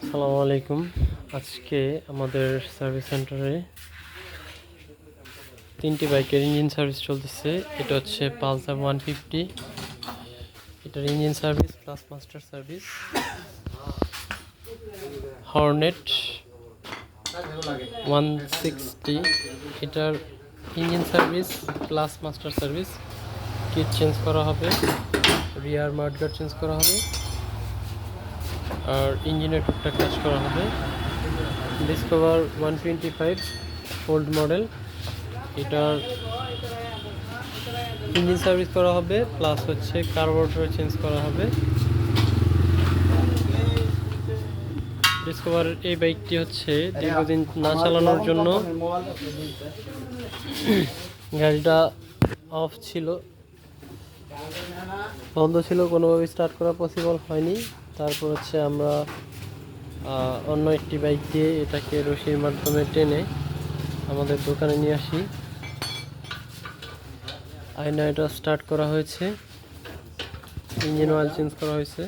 আসসালামু আলাইকুম। আজকে আমাদের সার্ভিস সেন্টারে তিনটি বাইকের ইঞ্জিন সার্ভিস চলতেছে। এটা হচ্ছে পালসার ওয়ান ফিফটি। এটার engine service plus master service. Hornet one sixty. এটার engine service plus master service. Kit change করা হবে। রিয়ার মার্ডগার্ড চেঞ্জ করা হবে। আর ইঞ্জিনের টুকটাক কাজ করা হবে। Discover one twenty five old model এটার ইঞ্জিন সার্ভিস করা হবে প্লাস হচ্ছে কার্বোরেটর চেঞ্জ করা হবে। ডিসকভারের এই বাইকটি হচ্ছে দীর্ঘদিন না চালানোর জন্য। গাড়িটা অফ ছিল। বন্ধ ছিল কোনোভাবে স্টার্ট করা পসিবল হয়নি। তারপর হচ্ছে আমরা অন্য একটি বাইক দিয়ে এটাকে রশির মাধ্যমে টেনে আমাদের দোকানে নিয়ে আসি। আয়না এটা স্টার্ট করা হয়েছে। ইঞ্জিন অয়েল চেঞ্জ করা হয়েছে।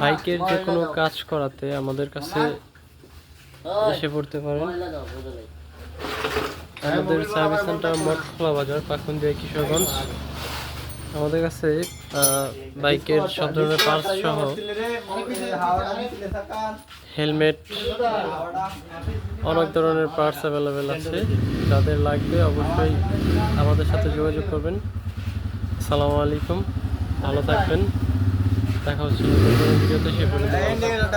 বাইকের যে কোনো কাজ করাতে আমাদের কাছে এসে পড়তে পারেন আমাদের সার্ভিস সেন্টার মঠখোলা বাজার পাখুন্দিয়া কিশোরগঞ্জ। আমাদের কাছে বাইকের সব ধরনের পার্টস সহ হেলমেট অনেক ধরনের পার্টস অ্যাভেলেবেল আছে। যাদের লাগবে অবশ্যই আমাদের সাথে যোগাযোগ করবেন। আসসালামু আলাইকুম, ভালো থাকবেন। দেখা হচ্ছে।